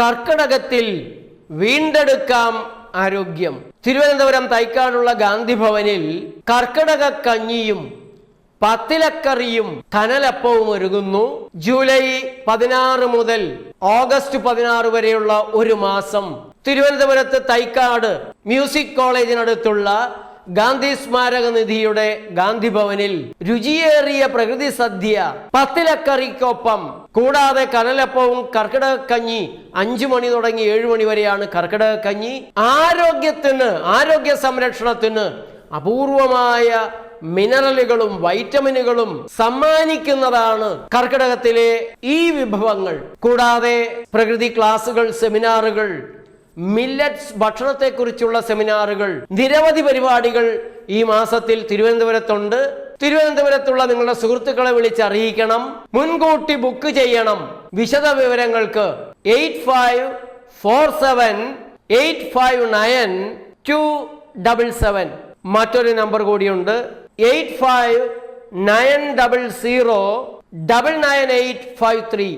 കർക്കടകത്തിൽ വീണ്ടെടുക്കാം ആരോഗ്യം. തിരുവനന്തപുരം തൈക്കാടുള്ള ഗാന്ധി ഭവനിൽ കർക്കടക കഞ്ഞിയും പത്തിലക്കറിയും കനലപ്പവും ഒരുങ്ങുന്നു. ജൂലൈ പതിനാറ് മുതൽ ഓഗസ്റ്റ് പതിനാറ് വരെയുള്ള ഒരു മാസം തിരുവനന്തപുരത്ത് തൈക്കാട് മ്യൂസിക് കോളേജിനടുത്തുള്ള ഗാന്ധി സ്മാരക നിധിയുടെ ഗാന്ധി ഭവനിൽ രുചിയേറിയ പ്രകൃതി സദ്യ പത്തിലക്കറിക്കൊപ്പം കൂടാതെ കനലപ്പവും കർക്കിടക കഞ്ഞി അഞ്ചു മണി തുടങ്ങി ഏഴു മണി വരെയാണ് കർക്കിടക കഞ്ഞി ആരോഗ്യത്തിന് ആരോഗ്യ സംരക്ഷണത്തിന് അപൂർവമായ മിനറലുകളും വൈറ്റമിനുകളും സമ്മാനിക്കുന്നതാണ് കർക്കിടകത്തിലെ ഈ വിഭവങ്ങൾ. കൂടാതെ പ്രകൃതി ക്ലാസുകൾ സെമിനാറുകൾ മില്ലറ്റ്സ് ഭക്ഷണത്തെക്കുറിച്ചുള്ള സെമിനാറുകൾ നിരവധി പരിപാടികൾ ഈ മാസത്തിൽ തിരുവനന്തപുരത്തുണ്ട്. തിരുവനന്തപുരത്തുള്ള നിങ്ങളുടെ സുഹൃത്തുക്കളെ വിളിച്ചറിയിക്കണം. മുൻകൂട്ടി ബുക്ക് ചെയ്യണം. വിശദ വിവരങ്ങൾക്ക് eight five four seven eight five nine two double seven. മറ്റൊരു നമ്പർ കൂടിയുണ്ട്. Eight five nine double zero double nine eight five three.